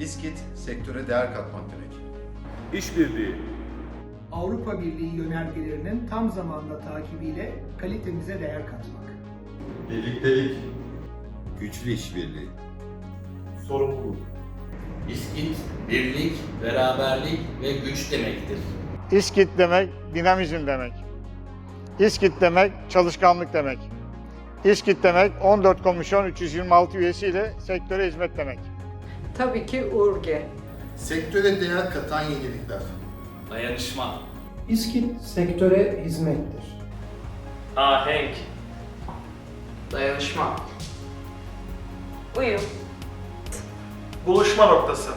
İskit, sektöre değer katmak demek. İşbirliği, Avrupa Birliği yönergelerinin tam zamanlı takibiyle kalitemize değer katmak. Birliktelik, Güçlü işbirliği. sorumluluk, İskit, birlik, beraberlik ve güç demektir. İskit demek dinamizm demek. İskit demek çalışkanlık demek. İskit demek 14 komisyon 326 üyesiyle sektöre hizmet demek. Tabii ki URGE. sektöre değer katan yenilikler. Dayanışma, İskit sektöre hizmettir. Ahenk, Dayanışma. uyum, buluşma noktası,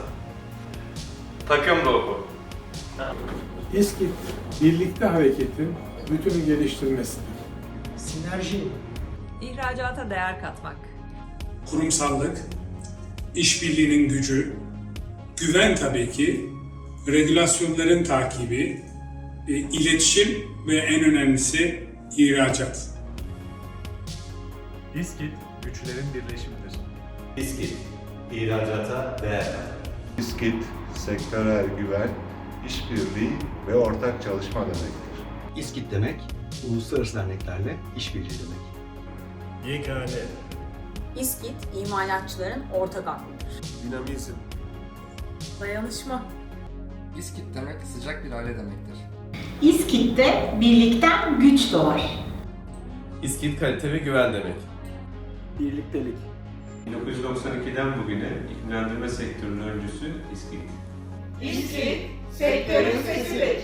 takım ruhu, İSKİT, birlikte hareketin bütünü geliştirmesidir. Sinerji, İhracata değer katmak. Kurumsallık, işbirliğinin gücü, güven tabii ki, regülasyonların takibi, e, iletişim ve en önemlisi ihracat. İskit, güçlerin birleşimidir. İskit, ihracata değer. İskit, sektörel güven, işbirliği ve ortak çalışma demektir. İSKİT demek, uluslararası derneklerle işbirliği demek. Yegane, İskit, imalatçıların ortak aklıdır. dinamizm, Dayanışma. İskit demek sıcak bir aile demektir. İskit'te birlikten güç doğar. İskit kalite ve güven demek. Birliktelik. 1992'den bugüne iklimlendirme sektörünün öncüsü İskit. İskit, sektörün sesi